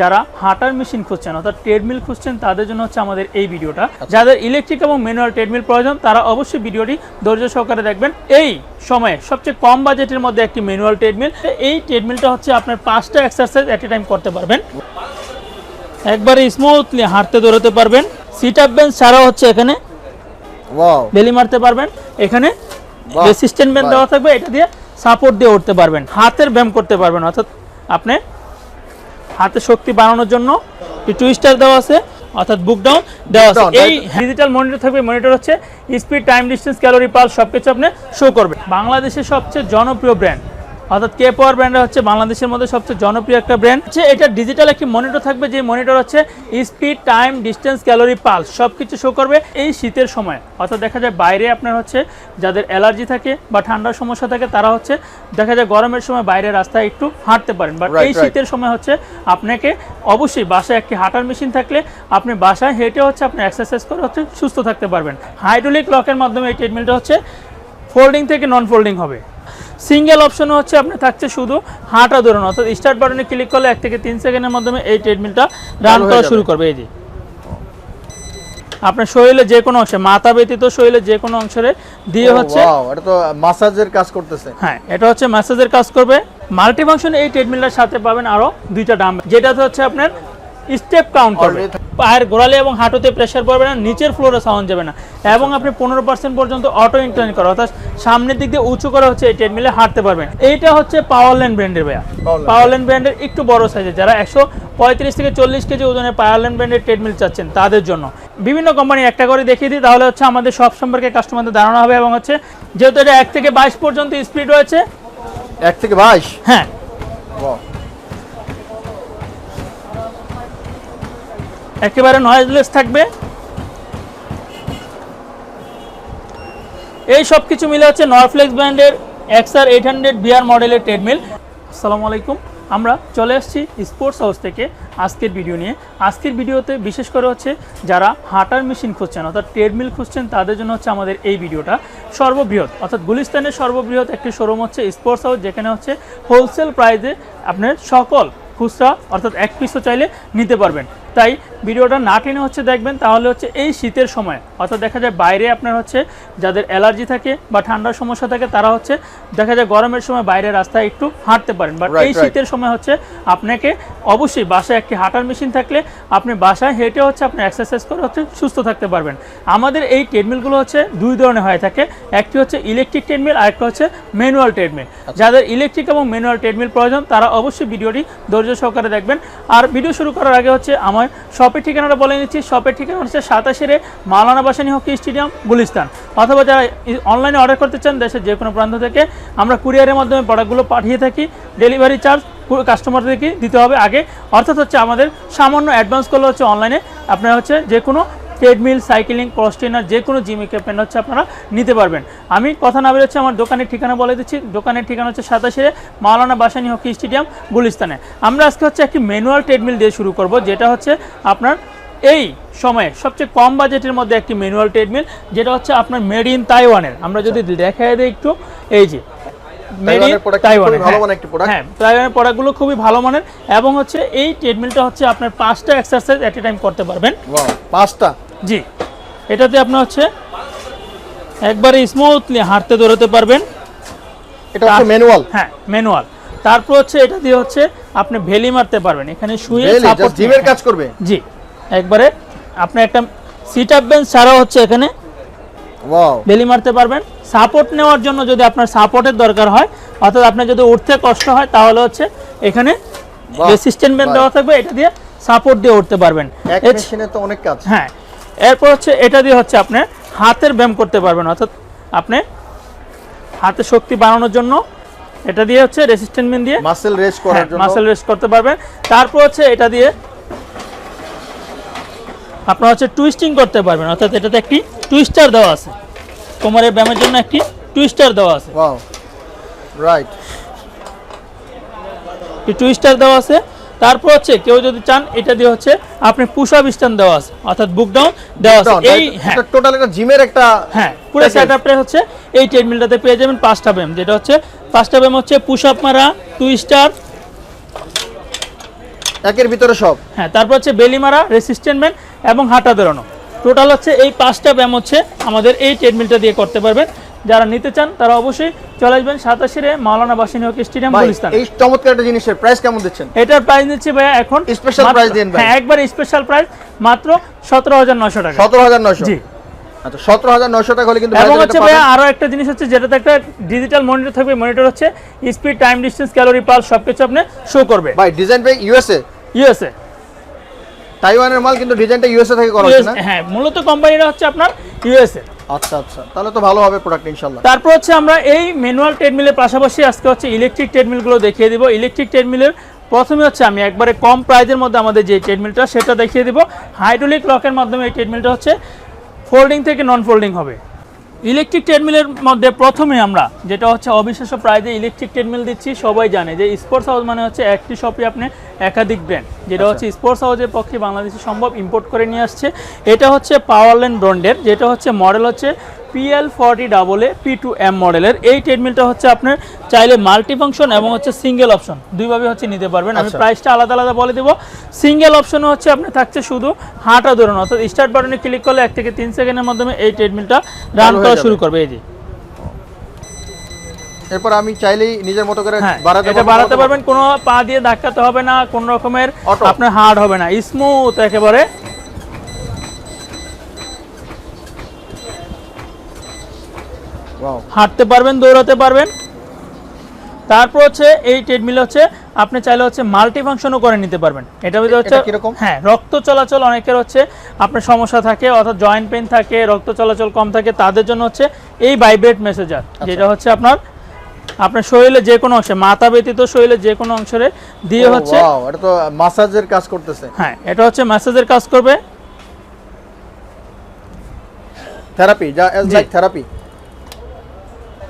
যারা হাঁটার মেশিন খুঁজছেন অর্থাৎ ট্রেডমিল খুঁজছেন তাদের জন্য হচ্ছে আমাদের এই ভিডিওটা। যাদের ইলেকট্রিক এবং ম্যানুয়াল ট্রেডমিল প্রয়োজন তারা অবশ্যই ভিডিওটি ধৈর্য সহকারে দেখবেন। এই সময়ে সবচেয়ে কম বাজেটের মধ্যে একটি ম্যানুয়াল ট্রেডমিল এই ট্রেডমিলটা হচ্ছে আপনার পাঁচটা এক্সারসাইজ এট এ টাইম করতে পারবেন। একবারে স্মুথলি হাঁটতে দৌড়াতে পারবেন। সিট আপ বেঞ্চ ছাড়াও হচ্ছে এখানে বেলি মারতে পারবেন। এখানে রেসিস্ট্যান্ট বাহ। দেওয়া থাকবে এটা দিয়ে সাপোর্ট দিয়ে উঠতে পারবেন। হাতের ব্যায়াম করতে পারবেন অর্থাৎ আপনি হাতে শক্তি বাড়ানোর জন্য টুইস্টার দেওয়া আছে অর্থাৎ বুক ডাউন দেওয়া আছে। এই ডিজিটাল মনিটর থাকবে মনিটর হচ্ছে speed time distance calorie pulse সব কিছু আপনি শো করবে। বাংলাদেশের সবচেয়ে জনপ্রিয় ব্র্যান্ড অর্থাৎ কে পাওয়ার ব্র্যান্ড হচ্ছে বাংলাদেশের মধ্যে সবচেয়ে জনপ্রিয় একটা ব্র্যান্ড হচ্ছে এটা ডিজিটাল একটি মনিটর থাকবে যে মনিটর হচ্ছে speed time distance calorie pulse সব কিছু শো করবে এই শীতের সময়। অর্থাৎ দেখা যায় বাইরে আপনার হচ্ছে যাদের অ্যালার্জি থাকে বা ঠান্ডার সমস্যা থাকে তারা হচ্ছে দেখা যায় গরমের সময় বাইরে রাস্তায় একটু হাঁটতে পারেন। বাট এই শীতের সময় হচ্ছে আপনাকে অবশ্যই বাসায় একটি হাঁটার মেশিন থাকলে আপনি বাসায় হেঁটে হচ্ছে আপনি এক্সারসাইজ করে হচ্ছে সুস্থ থাকতে পারবেন। হাইড্রোলিক লকের মাধ্যমে এই ট্রেডমিলটা হচ্ছে ফোল্ডিং থেকে নন ফোল্ডিং হবে। সিঙ্গেল অপশনে হচ্ছে আপনি থাকছে শুধু হাঁটা দৌড়ানো অর্থাৎ স্টার্ট বাটনে ক্লিক করলে এক থেকে তিন সেকেন্ডের মাধ্যমে এই ট্রেডমিলটা রান করা শুরু করবে এই যে। আপনার শরীরে যে কোনো অংশে মাথা ব্যতীত শরীরে যে কোনো অংশে দিয়ে হচ্ছে এটা তো মাসাজের কাজ করতেছে। হ্যাঁ এটা হচ্ছে ম্যাসেজের কাজ করবে। মাল্টি ফাংশন এই ট্রেডমিলটার সাথে পাবেন আরও দুইটা ডাম যেটাতে হচ্ছে আপনার স্টেপ কাউন্ট করবে। পায়ের গোড়ালি এবং হাঁটুতে প্রেশার পড়বে না নিচের ফ্লোরে সাউন্ড যাবে না। এবং আপনি পনেরো পার্সেন্ট পর্যন্ত অটো ইনক্লাইন করা অর্থাৎ সামনের দিক দিয়ে উঁচু করা হচ্ছে এই ট্রেডমিলে হাঁটতে পারবেন। এইটা হচ্ছে পাওয়ারল্যান্ড ব্র্যান্ডের ভাইয়া। পাওয়ারল্যান্ড ব্র্যান্ডের একটু বড় সাইজের যারা একশো পঁয়ত্রিশ থেকে চল্লিশ কেজি ওজনের পাওয়ারল্যান্ড ব্র্যান্ডের ট্রেডমিল চাচ্ছেন তাদের জন্য। বিভিন্ন কোম্পানি একটা করে দেখিয়ে দিই তাহলে হচ্ছে আমাদের সব সম্পর্কে কাস্টমারদের ধারণা হবে এবং হচ্ছে যেহেতু এটা এক থেকে বাইশ পর্যন্ত স্পিড রয়েছে। এক থেকে বাইশ? হ্যাঁ। একেবারে নয়েজলেস থাকবে। এই সব কিছু মিলে হচ্ছে নরফ্লেক্স ব্র্যান্ডের এক্সআর এইট হান্ড্রেড বিআর মডেলের ট্রেডমিল আসসালামু আলাইকুম। আমরা চলে আসছি স্পোর্টস হাউস থেকে আজকের ভিডিও নিয়ে। আজকের ভিডিওতে বিশেষ করে হচ্ছে যারা হাঁটার মেশিন খুঁজছেন, অর্থাৎ ট্রেডমিল খুঁজছেন, তাদের জন্য হচ্ছে আমাদের এই ভিডিওটা সর্ববৃহৎ। অর্থাৎ গুলিস্তানের সর্ববৃহৎ একটি শোরুম হচ্ছে স্পোর্টস হাউস যেখানে হচ্ছে হোলসেল প্রাইজে আপনার সকল খুচরা, অর্থাৎ এক পিসও চাইলে নিতে পারবেন। তাই ভিডিওটা না টেনে হচ্ছে দেখবেন তাহলে হচ্ছে এই শীতের সময়। অর্থাৎ দেখা যায় বাইরে আপনার হচ্ছে যাদের অ্যালার্জি থাকে বা ঠান্ডার সমস্যা থাকে তারা হচ্ছে দেখা যায় গরমের সময় বাইরে রাস্তায় একটু হাঁটতে পারেন। বাট এই শীতের সময় হচ্ছে আপনাকে অবশ্যই বাসায় একটি হাঁটার মেশিন থাকলে আপনি বাসায় হেঁটে হচ্ছে আপনি এক্সারসাইজ করে হচ্ছে সুস্থ থাকতে পারবেন। আমাদের এই ট্রেডমিলগুলো হচ্ছে দুই ধরনের হয়ে থাকে। একটি হচ্ছে ইলেকট্রিক ট্রেডমিল আর একটা হচ্ছে ম্যানুয়াল ট্রেডমিল যাদের ইলেকট্রিক এবং ম্যানুয়াল ট্রেডমিল প্রয়োজন তারা অবশ্যই ভিডিওটি ধৈর্য সহকারে দেখবেন। আর ভিডিও শুরু করার আগে হচ্ছে আমার শপের ঠিকানাটা বলে নিচ্ছি। শপের ঠিকানা হচ্ছে সাতাশেরে মালানা বাসানি হকি স্টেডিয়াম, গুলিস্তান। অথবা যারা অনলাইনে অর্ডার করতে চান দেশের যে কোনো প্রান্ত থেকে, আমরা কুরিয়ারের মাধ্যমে প্রোডাক্টগুলো পাঠিয়ে থাকি। ডেলিভারি চার্জ কাস্টমারদেরকে দিতে হবে আগে। অর্থাৎ হচ্ছে আমাদের সামান্য অ্যাডভান্স করলে হচ্ছে অনলাইনে আপনারা হচ্ছে যে কোনো ট্রেডমিল সাইকেলিং ক্রস ট্রেনার যে কোনো জিম ইকুইপমেন্ট হচ্ছে আপনারা নিতে পারবেন। আমি কথা না বেরোচ্ছে আমার দোকানের ঠিকানা বলে দিচ্ছি। দোকানের ঠিকানা হচ্ছে সাতাশে মাওলানা বাসানি হকি স্টেডিয়াম গুলিস্তানে। আমরা আজকে হচ্ছে একটি ম্যানুয়াল ট্রেডমিল দিয়ে শুরু করব যেটা হচ্ছে আপনার এই সময়ে সবচেয়ে কম বাজেটের মধ্যে একটি ম্যানুয়াল ট্রেডমিল যেটা হচ্ছে আপনার মেড ইন তাইওয়ানের আমরা যদি দেখাই দিই একটু এই যে মেড ইন তাইওয়ানের হ্যাঁ। তাইওয়ানের প্রোডাক্টগুলো খুবই ভালো মানের। এবং হচ্ছে এই ট্রেডমিলটা হচ্ছে আপনার পাঁচটা এক্সারসাইজ এট এ টাইম করতে পারবেন। পাঁচটা? জি। এটাতে আপনার হচ্ছে একবারে স্মুথলি হাঁটতে দৌড়াতে পারবেন। এটা হচ্ছে ম্যানুয়াল হ্যাঁ ম্যানুয়াল তারপর হচ্ছে এটা দিয়ে হচ্ছে আপনি ভেলি মারতে পারবেন। এখানে শুয়ে জাস্ট জিমের কাজ করবে? জি। একবারে আপনি একটা সিট আপ বেঞ্চ ছাড়াও হচ্ছে এখানে বেলি মারতে পারবেন। সাপোর্ট নেওয়ার জন্য যদি আপনার সাপোর্টের দরকার হয় অর্থাৎ আপনার যদি উঠতে কষ্ট হয় তাহলে হচ্ছে এখানে রেসিস্ট্যান্ট ব্যান্ড দেওয়া থাকবে। এটা দিয়ে সাপোর্ট দিয়ে উঠতে পারবেন। তো অনেক কাজ। হ্যাঁ। এরপর হচ্ছে এটা দিয়ে হচ্ছে আপনি হাতের ব্যায়াম করতে পারবেন অর্থাৎ আপনি হাতে শক্তি বাড়ানোর জন্য এটা দিয়ে হচ্ছে রেসিস্ট্যান্ট মেন দিয়ে মাসেল রেস করার জন্য। মাসেল রেস্ট করতে পারবেন। তারপর হচ্ছে এটা দিয়ে আপনার হচ্ছে টুইস্টিং করতে পারবেন অর্থাৎ এটাতে একটি টুইস্টার দেওয়া আছে। কোমরের ব্যায়ামের জন্য একটি টুইস্টার দেওয়া আছে। ওয়াও রাইট টুইস্টার দেওয়া আছে। তারপর হচ্ছে কেউ যদি চান এটা দিয়ে হচ্ছে আপনি পুশ আপ স্ট্যান্ড দেওয়া আছে অর্থাৎ বুক ডাউন দেওয়া আছে। এই হ্যাঁ। টোটাল একটা জিমের একটা হ্যাঁ পুরো Package. সেট আপটা হচ্ছে এই ট্রেডমিলটাতে পেয়ে যাবেন পাঁচটা ব্যায়াম যেটা হচ্ছে পাঁচটা ব্যায়াম হচ্ছে পুশ আপ মারা টুইস্টার একের ভিতরে সব। হ্যাঁ তারপর হচ্ছে বেলিমারা রেসিস্টেন্টমেন্ট এবং হাঁটা বেরোনো টোটাল হচ্ছে এই পাঁচটা ব্যায়াম হচ্ছে আমাদের এই ট্রেডমিলটা দিয়ে করতে পারবেন। যারা নিতে চান তারা অবশ্যই চলে আসবেন সাতাশিরে মাওলানা বাসিনী হকি স্টেডিয়াম গুলিস্তান। এই চমৎকার একটা জিনিসের প্রাইস কেমন দিচ্ছেন? এটার প্রাইস নিচ্ছে ভাইয়া এখন মাত্র- price দিন ভাই। হ্যাঁ একবার স্পেশাল প্রাইস মাত্র সতেরো হাজার নশো টাকা। সতেরো হাজার জি। আচ্ছা টাকা হলে কিন্তু এবং হচ্ছে এটা আরও একটা জিনিস হচ্ছে যেটাতে একটা ডিজিটাল মনিটর থাকবে মনিটর হচ্ছে স্পিড টাইম ডিস্টেন্স ক্যালোরি সবকিছু আপনি শো করবে। ভাই ডিজাইন ভাই ইউএসএ ইউএসএ তাইওয়ানের মাল কিন্তু ডিজাইনটা ইউএসএ থেকে করা হচ্ছে না? হ্যাঁ মূলত কোম্পানিটা হচ্ছে আপনার ইউএসএ আচ্ছা আচ্ছা। তাহলে তো ভালো হবে প্রোডাক্ট ইনশাআল্লাহ। তারপর হচ্ছে আমরা এই ম্যানুয়াল ট্রেডমিলের পাশাপাশি আজকে হচ্ছে ইলেকট্রিক ট্রেডমিলগুলো দেখিয়ে দিব। ইলেকট্রিক ট্রেডমিলের প্রথমে হচ্ছে আমি একবারে কম প্রাইজের মধ্যে আমাদের যে ট্রেডমিলটা সেটা দেখিয়ে দিব। হাইড্রোলিক লকের মাধ্যমে এই ট্রেডমিলটা হচ্ছে ফোল্ডিং থেকে নন ফোল্ডিং হবে। ইলেকট্রিক ট্রেডমিলের মধ্যে প্রথমে আমরা যেটা হচ্ছে অবিশ্বাস্য যে ইলেকট্রিক ট্রেডমিল দিচ্ছি সবাই জানে যে স্পোর্টস হাউস মানে হচ্ছে একটি শপে আপনি একাধিক ব্র্যান্ড যেটা হচ্ছে স্পোর্টস হাউসের পক্ষে বাংলাদেশে সম্ভব ইম্পোর্ট করে নিয়ে আসছে। এটা হচ্ছে পাওয়ারল্যান্ড ব্র্যান্ডের যেটা হচ্ছে মডেল হচ্ছে PL forty double A P two M মডেলের এই ট্রেডমিলটা হচ্ছে আপনার চাইলে মাল্টি ফাংশন এবং হচ্ছে সিঙ্গেল অপশন দুইভাবে হচ্ছে নিতে পারবেন। আমি আচ্ছা। প্রাইসটা আলাদা আলাদা বলে দেবো। সিঙ্গেল অপশনে হচ্ছে আপনার থাকছে শুধু হাঁটা ধরুন। অর্থাৎ স্টার্ট বাটনে ক্লিক করলে এক থেকে তিন সেকেন্ডের মাধ্যমে এই ট্রেডমিলটা রান করা শুরু করবে। এই যে। এরপর আমি চাইলেই নিজের মতো করে হ্যাঁ বাড়াতে এটা বাড়াতে পারবেন। কোনো পা দিয়ে ধাক্কাতে হবে না। কোনো রকমের। আপনার হার্ড হবে না। স্মুথ একেবারে পারব। Wow, হাঁটতে পারবেন দৌড়াতে পারবেন। তারপর হচ্ছে এই ট্রেডমিল হচ্ছে আপনি চাইলে হচ্ছে মাল্টি ফাংশনও করে নিতে পারবেন। এটা হচ্ছে হ্যাঁ রক্ত চলাচল অনেকের হচ্ছে আপনার সমস্যা থাকে অর্থাৎ জয়েন্ট পেন থাকে রক্ত চলাচল কম থাকে তাদের জন্য হচ্ছে এই ভাইব্রেট মেসেজার আচ্ছা। যেটা হচ্ছে আপনার আপনার শরীরে যে কোনো অংশে মাথা ব্যতীত শরীরে যে কোনো অংশে দিয়ে হচ্ছে এটা তো মাসাজের কাজ করতেছে। হ্যাঁ এটা হচ্ছে মেসেজের কাজ করবে। থেরাপি যা লাইক থেরাপি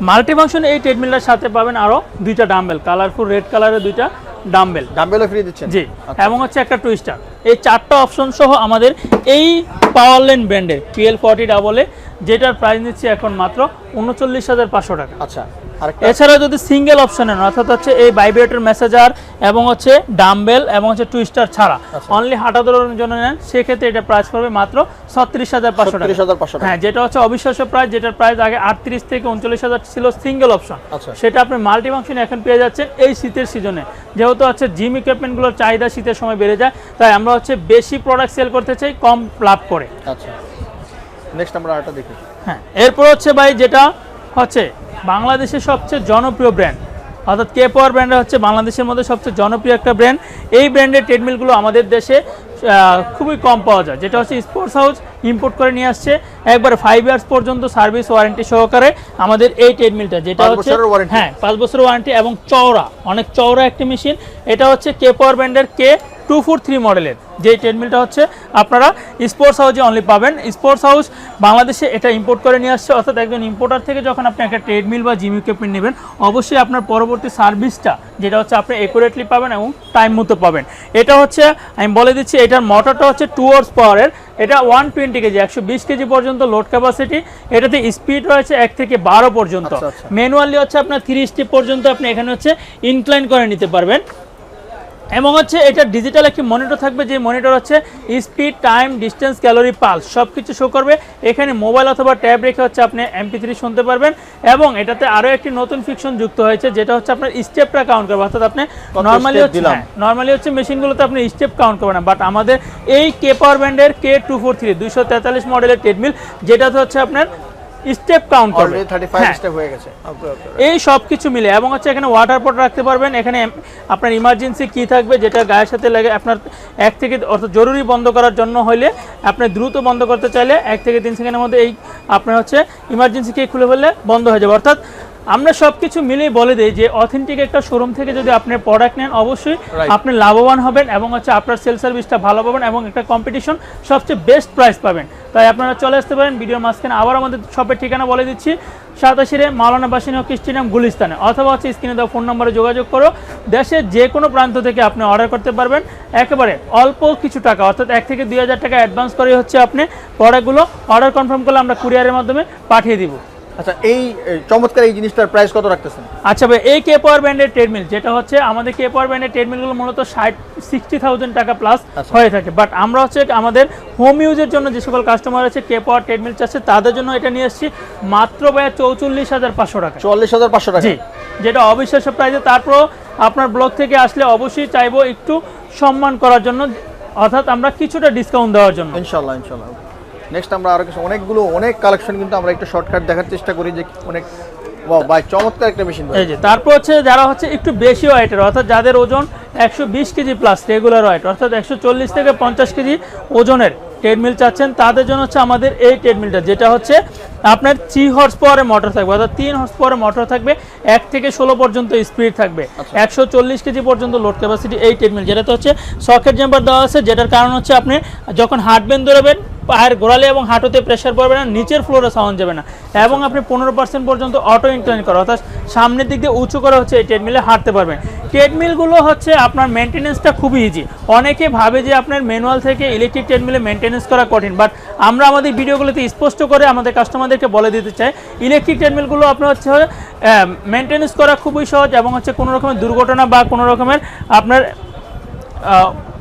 মাল্টি ফাংশন এই ট্রেডমিলটার সাথে পাবেন আরও দুইটা ডাম্বেল কালারফুল রেড কালারের দুইটা ডাম্বেল। ডাম্বেলও ফ্রি দিচ্ছেন? জি আচ্ছা। এবং হচ্ছে একটা টুইস্টার এই চারটা অপশন সহ আমাদের এই পাওয়ারলেন ব্র্যান্ডের পিএল ফর্টি ডাবলে যেটার প্রাইস নিচ্ছে এখন মাত্র উনচল্লিশ হাজার পাঁচশো টাকা। আচ্ছা। এছাড়া যদি সিঙ্গেল অপশন অর্থাৎ হচ্ছে এই ভাইব্রেটর মেসেজার এবং হচ্ছে ডাম্বেল এবং হচ্ছে টুইস্টার ছাড়া। আচ্ছা। অনলি হাঁটা দৌড়ানোর জন্য নেন সেক্ষেত্রে এটা প্রাইস পড়বে মাত্র ছত্রিশ হাজার পাঁচশো টাকা। হ্যাঁ যেটা হচ্ছে অবিশ্বাস্য প্রাইস যেটার প্রাইস আগে আটত্রিশ থেকে উনচল্লিশ হাজার ছিল সিঙ্গেল অপশন আচ্ছা। সেটা আপনি মাল্টি ফাংশন এখন পেয়ে যাচ্ছেন এই শীতের সিজনে যেহেতু হচ্ছে জিম ইকুইপমেন্টগুলোর চাহিদা শীতের সময় বেড়ে যায় তাই আমরা হচ্ছে বেশি প্রোডাক্ট সেল করতে চাই কম লাভ করে। আচ্ছা। নেক্সট আমরা আরেকটা দেখি। হ্যাঁ এরপর হচ্ছে ভাই যেটা হচ্ছে বাংলাদেশের সবচেয়ে জনপ্রিয় ব্র্যান্ড অর্থাৎ কে পাওয়ার ব্র্যান্ড হচ্ছে বাংলাদেশের মধ্যে সবচেয়ে জনপ্রিয় একটা ব্র্যান্ড এই ব্র্যান্ডের ট্রেডমিলগুলো আমাদের দেশে খুবই কম পাওয়া যায় যেটা হচ্ছে স্পোর্টস হাউস ইম্পোর্ট করে নিয়ে আসছে। একবার ফাইভ ইয়ার্স পর্যন্ত সার্ভিস ওয়ারেন্টি সহকারে আমাদের এই ট্রেডমিলটা যেটা হচ্ছে হ্যাঁ পাঁচ বছরের ওয়ারেন্টি এবং চওড়া অনেক চওড়া একটি মেশিন এটা হচ্ছে কে পাওয়ার ব্র্যান্ডের কে টু ফোর থ্রি মডেলের যে ট্রেডমিলটা হচ্ছে আপনারা স্পোর্টস হাউসে অনলি পাবেন। স্পোর্টস হাউস বাংলাদেশে এটা ইম্পোর্ট করে নিয়ে আসছে। অর্থাৎ একজন ইম্পোর্টার থেকে যখন আপনি একটা ট্রেডমিল বা জিম ইকুইপমেন্ট নেবেন অবশ্যই আপনার পরবর্তী সার্ভিসটা যেটা হচ্ছে আপনি একুরেটলি পাবেন এবং টাইম মতো পাবেন। এটা হচ্ছে আমি বলে দিচ্ছি এটার মোটরটা হচ্ছে টু আওয়ার্স পাওয়ারের এটা ওয়ান টোয়েন্টি কেজি একশো বিশ কেজি পর্যন্ত লোড ক্যাপাসিটি এটাতে স্পিড রয়েছে এক থেকে বারো পর্যন্ত। আচ্ছা, আচ্ছা। ম্যানুয়ালি হচ্ছে আপনার তিরিশ স্টেপ পর্যন্ত আপনি এখানে হচ্ছে ইনক্লাইন করে নিতে পারবেন। এবং হচ্ছে এটা ডিজিটাল একটি মনিটর থাকবে যে মনিটর হচ্ছে speed time distance calorie pulse সব কিছু শো করবে। এখানে মোবাইল অথবা ট্যাব রেখে হচ্ছে আপনি এমপি থ্রি শুনতে পারবেন এবং এটাতে আরও একটি নতুন ফিকশন যুক্ত হয়েছে যেটা হচ্ছে আপনার স্টেপটা কাউন্ট করবে। অর্থাৎ আপনি নর্মালি হচ্ছে? নর্মালি হচ্ছে মেশিনগুলোতে আপনি স্টেপ কাউন্ট করবেন না। বাট আমাদের এই কে পাওয়ার ব্যান্ডের কে টু ফোর থ্রি দুইশো তেতাল্লিশ মডেলের ট্রেডমিল যেটাতে হচ্ছে আপনার স্টেপ কাউন্ট করবে অলরেডি থার্টি ফাইভ হ্যাঁ। স্টেপ হয়ে গেছে। এই সব কিছু মিলে এবং হচ্ছে এখানে ওয়াটার পট রাখতে পারবেন। এখানে আপনার ইমার্জেন্সি কি থাকবে যেটা গায়ের সাথে লাগে আপনার এক থেকে অর্থাৎ জরুরি বন্ধ করার জন্য হলে আপনি দ্রুত বন্ধ করতে চাইলে এক থেকে তিন সেকেন্ডের মধ্যে এই আপনার হচ্ছে ইমার্জেন্সি কি খুলে ফেললে বন্ধ হয়ে যাবে। অর্থাৎ আমরা সব কিছু মিলেই বলে দিই যে অথেন্টিক একটা শোরুম থেকে যদি আপনি প্রোডাক্ট নেন অবশ্যই আপনি লাভবান হবেন এবং হচ্ছে আপনার সেল সার্ভিসটা ভালো পাবেন এবং একটা কম্পিটিশন সবচেয়ে বেস্ট প্রাইস পাবেন। তাই আপনারা চলে আসতে পারেন ভিডিওর মাঝখানে আবার আমাদের শপের ঠিকানা বলে দিচ্ছি। সাতাশিরে মাওলানা বাসিনী হকি স্টেডিয়াম গুলিস্তানে। অথবা হচ্ছে স্ক্রিনে দেওয়া ফোন নম্বরে যোগাযোগ করো। দেশের যে কোনো প্রান্ত থেকে আপনি অর্ডার করতে পারবেন। একেবারে অল্প কিছু টাকা অর্থাৎ এক থেকে দুই হাজার টাকা অ্যাডভান্স করে হচ্ছে আপনি প্রোডাক্টগুলো অর্ডার কনফার্ম করলে আমরা কুরিয়ারের মাধ্যমে পাঠিয়ে দিব। আচ্ছা এই চমৎকার এই জিনিসটার প্রাইস কত রাখতেছেন? আচ্ছা ভাই এই কে পাওয়ার ব্র্যান্ডের ট্রেডমিল যেটা হচ্ছে আমাদের কে পাওয়ার ব্র্যান্ডের ট্রেডমিলগুলো মূলত ষাট সিক্সটি থাউজেন্ড টাকা প্লাস আচ্ছা। হয়ে থাকে। বাট আমরা হচ্ছে আমাদের হোম ইউজের জন্য যে সকল কাস্টমার আছে কে পাওয়ার ট্রেডমিল চাচ্ছে তাদের জন্য এটা নিয়ে এসেছি মাত্র ভাই চৌচল্লিশ হাজার পাঁচশো টাকা। চুয়াল্লিশ হাজার পাঁচশো টাকা। যেটা অবিশ্বাস্য প্রাইজে তারপর আপনার ব্লগ থেকে আসলে অবশ্যই চাইব একটু সম্মান করার জন্য অর্থাৎ আমরা কিছুটা ডিসকাউন্ট দেওয়ার জন্য। ইনশাল্লাহ ইনশাল্লাহ। নেক্সট আমরা আরও কিছু অনেকগুলো অনেক কালেকশন কিন্তু আমরা একটু শর্টকাট দেখার চেষ্টা করি যে অনেক ভাই চমৎকার একটা মেশিন এই যে তারপর হচ্ছে যারা হচ্ছে একটু বেশি ওয়েটের অর্থাৎ যাদের ওজন একশো বিশ কেজি প্লাস রেগুলার ওয়েট অর্থাৎ একশো চল্লিশ থেকে পঞ্চাশ কেজি ওজনের ট্রেডমিল চাচ্ছেন তাদের জন্য হচ্ছে আমাদের এই ট্রেডমিলটা যেটা হচ্ছে আপনার থ্রি হর্স পাওয়ারের মোটর থাকবে অর্থাৎ তিন হর্স পাওয়ারের মোটর থাকবে এক থেকে ষোলো পর্যন্ত স্পিড থাকবে একশো চল্লিশ কেজি পর্যন্ত লোড ক্যাপাসিটি এই ট্রেডমিল যেটাতে হচ্ছে সকেট জাম্পার দেওয়া আছে যেটার কারণ হচ্ছে আপনি যখন হাঁটবেন দৌড়াবেন পায়ের গোড়ালে এবং হাঁটুতে প্রেশার পড়বে না, নিচের ফ্লোরে সাউন্ড যাবে না। এবং আপনি পনেরো পার্সেন্ট পর্যন্ত অটো ইনক্লাইন করা, অর্থাৎ সামনের দিক দিয়ে উঁচু করা হচ্ছে এই ট্রেডমিলে হাঁটতে পারবেন। ট্রেডমিলগুলো হচ্ছে আপনার মেনটেনেন্সটা খুবই ইজি অনেকে ভাবে যে আপনার ম্যানুয়াল থেকে ইলেকট্রিক ট্রেডমিলে মেনটেনেন্স করা কঠিন বাট আমরা আমাদের ভিডিওগুলোতে স্পষ্ট করে আমাদের কাস্টমারদেরকে বলে দিতে চাই ইলেকট্রিক ট্রেডমিলগুলো আপনার হচ্ছে মেনটেনেন্স করা খুবই সহজ এবং হচ্ছে কোনো রকমের দুর্ঘটনা বা কোনো রকমের আপনার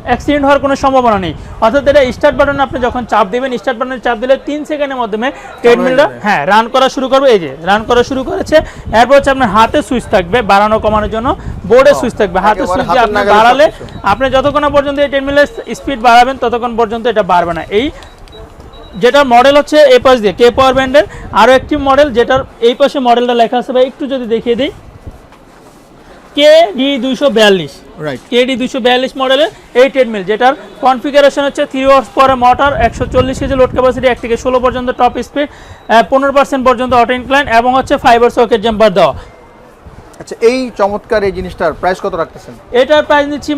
অ্যাক্সিডেন্ট হওয়ার কোনো সম্ভাবনা নেই। অর্থাৎ এটা স্টার্ট বাটন আপনি যখন চাপ দেবেন স্টার্ট বাটনে চাপ দিলে তিন সেকেন্ডের মাধ্যমে ট্রেডমিলটা হ্যাঁ রান করা শুরু করবে। এই যে রান করা শুরু করেছে। এরপর হচ্ছে আপনার হাতে সুইচ থাকবে বাড়ানো কমানোর জন্য। বোর্ডে সুইচ থাকবে। হাতে সুইচ দিয়ে আপনি বাড়ালে আপনি যতক্ষণ না পর্যন্ত এই ট্রেডমিলের স্পিড বাড়াবেন ততক্ষণ পর্যন্ত এটা বাড়বে না। এই যেটা মডেল হচ্ছে এ পাশ দিয়ে কে পাওয়ার ব্যান্ডের আরও একটি মডেল যেটার এই পাশে মডেলটা লেখা আছে ভাই একটু যদি দেখিয়ে দিই। কে ডি দুইশো বিয়াল্লিশ। রাইট কেডি দুশো বিয়াল্লিশ মডেলের এই ট্রেডমিল যেটার কনফিগারেশন হচ্ছে থ্রি ওয়ার্স পরে মোটর একশো চল্লিশ কেজি লোড ক্যাপাসিটি এক থেকে ষোলো পর্যন্ত টপ স্পিড পনেরো পার্সেন্ট পর্যন্ত অটো ইনক্লাইন এবং হচ্ছে ফাইবার সকেট জাম্পার দেওয়া। আচ্ছা এই চমৎকার এই জিনিসটার প্রাইস কত রাখতেছেন? এটার প্রাইস নিচ্ছি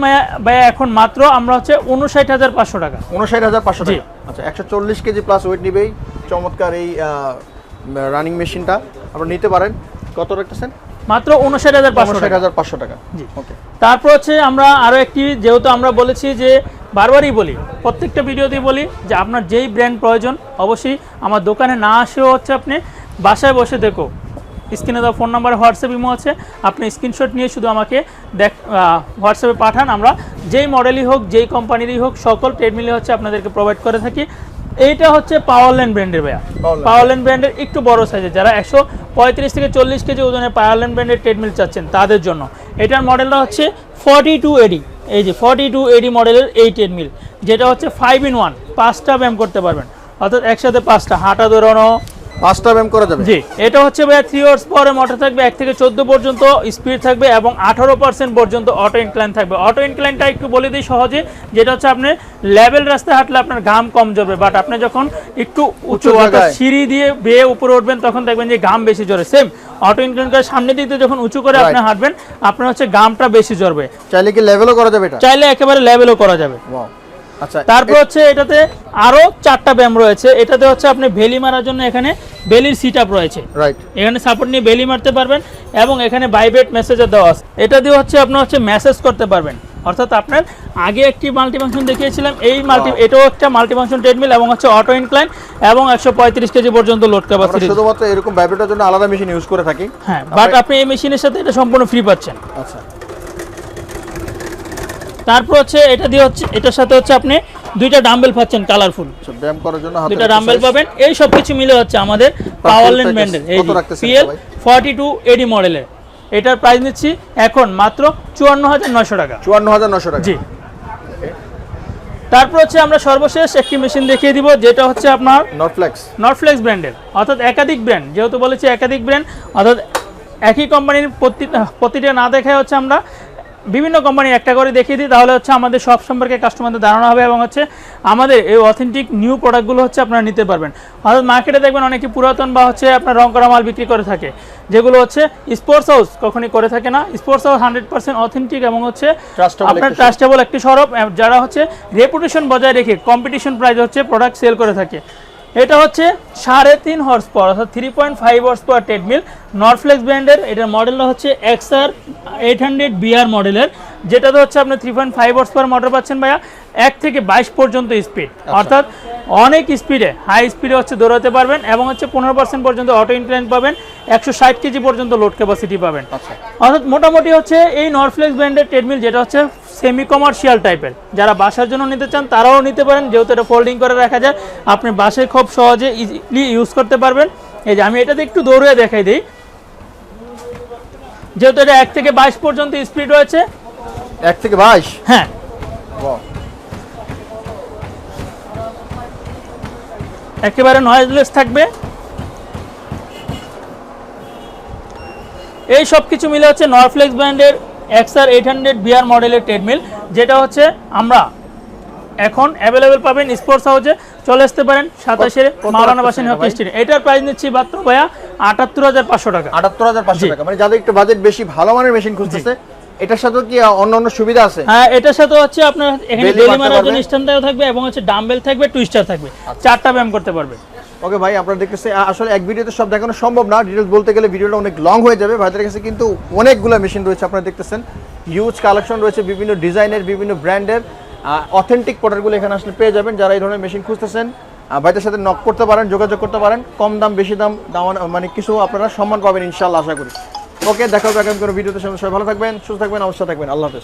ভাইয়া এখন মাত্র আমরা হচ্ছে উনষাট হাজার পাঁচশো টাকা। উনষাট হাজার পাঁচশো। টাকা। আচ্ছা একশো চল্লিশ কেজি প্লাস ওয়েট নিবেই। চমৎকার এই রানিং মেশিনটা আপনারা নিতে পারেন। কত রাখতেছেন? মাত্র উনষাট হাজার পাঁচশো টাকা। হাজার পাঁচশো টাকা। জি। ওকে তারপর হচ্ছে আমরা আরও একটি যেহেতু আমরা বলেছি যে বারবারই বলি প্রত্যেকটা ভিডিওতেই বলি যে আপনার যেই ব্র্যান্ড প্রয়োজন অবশ্যই আমার দোকানে না আসেও হচ্ছে আপনি বাসায় বসে দেখো। স্ক্রিনে দেওয়া ফোন নাম্বার হোয়াটসঅ্যাপ ইমো আছে। আপনি স্ক্রিনশট নিয়ে শুধু আমাকে দেখ হোয়াটসঅ্যাপে পাঠান। আমরা যেই মডেলই হোক যেই কোম্পানিরই হোক সকল ট্রেডমিলে হচ্ছে আপনাদেরকে প্রোভাইড করে থাকি। এইটা হচ্ছে পাওয়ারল্যান্ড ব্র্যান্ডের ভাইয়া। পাওয়ার পাওয়ারল্যান্ড ব্র্যান্ডের একটু বড় সাইজের যারা একশো পঁয়ত্রিশ থেকে চল্লিশ কেজি ওজনের পাওয়ারল্যান্ড ব্র্যান্ডের ট্রেডমিল চাচ্ছেন তাদের জন্য। এটার মডেলটা হচ্ছে ফর্টি টু এডি এই যে ফর্টি টু এডি মডেলের এই ট্রেডমিল যেটা হচ্ছে ফাইভ ইন ওয়ান পাঁচটা ব্যায়াম করতে পারবেন। অর্থাৎ একসাথে পাঁচটা। হাঁটা দৌড়ানো পাঁচটা ব্যায়াম করা যাবে? জি এটা হচ্ছে থ্রি পরে মোটর থাকবে এক থেকে চোদ্দ পর্যন্ত স্পিড থাকবে এবং আঠারো পার্সেন্ট পর্যন্ত অটো ইনক্লাইন থাকবে। অটো ইনক্লাইনটা একটু বলে দিই সহজে যেটা হচ্ছে আপনি লেভেল রাস্তায় হাঁটলে আপনার ঘাম কম বাট আপনি যখন একটু উঁচু সিঁড়ি দিয়ে বেয়ে উপরে উঠবেন তখন দেখবেন যে ঘাম বেশি জড়ে সেম অটো ইনক্লাইন করে সামনের দিক দিয়ে যখন উঁচু করে আপনি হাঁটবেন আপনার হচ্ছে ঘামটা বেশি জড়বে চাইলে কি লেভেলও করা যাবে এটা? চাইলে একেবারে লেভেলও করা যাবে। তারপর হচ্ছে এটাতে আরও চারটা ব্যায়াম রয়েছে। এটাতে হচ্ছে আপনি ভেলি মারার জন্য এখানে বেলির সিট আপ রয়েছে। রাইট এখানে সাপোর্ট নিয়ে বেলি মারতে পারবেন এবং এখানে বাইব্রেট মেসেজও দেওয়া আছে। এটা দিয়ে হচ্ছে আপনার হচ্ছে মেসেজ করতে পারবেন। অর্থাৎ আপনার আগে একটি মাল্টিফাংশন দেখিয়েছিলাম এই মাল্টি এটাও একটা মাল্টিফাংশন ট্রেডমিল এবং হচ্ছে অটো ইনক্লাইন এবং একশো পঁয়ত্রিশ কেজি পর্যন্ত লোড ক্যাপাসিটি শুধুমাত্র এরকম ভাইব্রেটার জন্য আলাদা মেশিন ইউজ করে থাকি। হ্যাঁ বাট আপনি এই মেশিনের সাথে এটা সম্পূর্ণ ফ্রি পাচ্ছেন। আচ্ছা। তারপর হচ্ছে এটা দিয়ে হচ্ছে এটার সাথে হচ্ছে আপনি দুইটা ডাম্বেল পাচ্ছেন কালারফুল আচ্ছা ব্যায়াম করার জন্য দুইটা ডাম্বেল পাবেন। এই সব কিছু মিলে হচ্ছে আমাদের পাওয়ারল্যান্ড ব্র্যান্ডের এই পিএল? ফর্টি টু এডি মডেলের এটার প্রাইস নিচ্ছি এখন মাত্র চুয়ান্ন হাজার নশো টাকা। চুয়ান্ন হাজার নশো টাকা। জি। তারপর হচ্ছে আমরা সর্বশেষ একটি মেশিন দেখিয়ে দিব যেটা হচ্ছে আপনার নটফ্লেক্স নটফ্লেক্স ব্র্যান্ডের অর্থাৎ একাধিক ব্র্যান্ড যেহেতু বলেছি একাধিক ব্র্যান্ড অর্থাৎ একই কোম্পানির প্রতি প্রতিটা না দেখায় হচ্ছে আমরা বিভিন্ন কোম্পানি একটা করে দেখিয়ে দিই তাহলে হচ্ছে আমাদের সব সম্পর্কে কাস্টমারদের ধারণা হবে এবং হচ্ছে আমাদের এই অথেন্টিক নিউ প্রোডাক্টগুলো হচ্ছে আপনারা নিতে পারবেন। অর্থাৎ মার্কেটে দেখবেন অনেকে পুরাতন বা হচ্ছে আপনার রং করা মাল বিক্রি করে থাকে যেগুলো হচ্ছে স্পোর্টস হাউস কখনই করে থাকে না। Sports house hundred percent authentic এবং হচ্ছে আপনার ট্রাস্টেবল একটি সরব যারা হচ্ছে রেপুটেশন বজায় রেখে কম্পিটিশন প্রাইজ হচ্ছে প্রোডাক্ট সেল করে থাকে। এটা হচ্ছে সাড়ে তিন হর্স পাওয়ার অর্থাৎ three point five horse power treadmill Norflex ব্র্যান্ডের এটার মডেলটা হচ্ছে এক্সআর এইট হান্ড্রেড বিআর মডেলের যেটাতে হচ্ছে আপনি three point five horse power motor পাচ্ছেন ভাইয়া এক থেকে বাইশ পর্যন্ত স্পিড অর্থাৎ অনেক স্পিডে হাই স্পিডে হচ্ছে দৌড়াতে পারবেন এবং হচ্ছে পনেরো পার্সেন্ট পর্যন্ত অটো ইনক্লাইন পাবেন একশো ষাট কেজি পর্যন্ত লোড ক্যাপাসিটি পাবেন। আচ্ছা। অর্থাৎ মোটামুটি হচ্ছে এই নরফ্লেক্স ব্র্যান্ডের ট্রেডমিল যেটা হচ্ছে সেমি কমার্শিয়াল টাইপের যারা বাসার জন্য নিতে চান তারাও নিতে পারেন। যেহেতু এটা ফোল্ডিং করে রাখা যায় আপনি বাসায় খুব সহজে ইজিলি ইউজ করতে পারবেন। এই যে আমি এটাতে একটু দৌড়ে দেখাই দিই। যেহেতু এটা এক থেকে বাইশ পর্যন্ত স্পিড রয়েছে। এক থেকে বাইশ? হ্যাঁ। একেবারে নয়েজলেস থাকবে। এই সব কিছু মিলে হচ্ছে নরফ্লেক্স ব্র্যান্ডের এক্সআর এইট হান্ড্রেড বিআর মডেলের ট্রেডমিল যেটা হচ্ছে আমরা এখন অ্যাভেলেবেল পাবেন স্পোর্টস হাউসে চলে আসতে পারেন সাতাশের মাওলানা বাসিন হক স্ট্রিট এটার প্রাইস নিচ্ছি মাত্র ভাইয়া আটাত্তর হাজার পাঁচশো টাকা। আটাত্তর হাজার পাঁচশো। টাকা। মানে যাদের একটু বাজেট বেশি ভালো মানের মেশিন খুঁজতেছে এটার সাথে কি অন্য অন্য সুবিধা আছে? হ্যাঁ এটার সাথে হচ্ছে আপনার এখানে ডেলি মারার জন্য পারবে? স্ট্যান্ডার্ড থাকবে এবং হচ্ছে ডাম্বেল থাকবে টুইস্টার থাকবে। আচ্ছা। চারটা ব্যায়াম করতে পারবে। ওকে ভাই, আপনারা দেখতেছে আসলে এক ভিডিওতে সব দেখানো সম্ভব না। ডিটেলস বলতে গেলে ভিডিওটা অনেক লং হয়ে যাবে। ভাইদের কাছে কিন্তু অনেকগুলো মেশিন রয়েছে, আপনারা দেখতেছেন। হিউজ কালেকশন রয়েছে, বিভিন্ন ডিজাইনের বিভিন্ন ব্র্যান্ডের অথেন্টিক প্রোডাক্টগুলো এখানে আসলে পেয়ে যাবেন। যারা এই ধরনের মেশিন খুঁজতেছেন ভাইদের সাথে নক করতে পারেন, যোগাযোগ করতে পারেন। কম দাম, বেশি দাম দাম মানে কিছু আপনারা সম্মান পাবেন ইনশাল্লাহ আশা করি। ওকে, দেখা হবে আগামী কোনো ভিডিওতে। সবাই ভালো থাকবেন, সুস্থ থাকবেন অবশ্যই থাকবেন। আল্লাহ হাফেজ।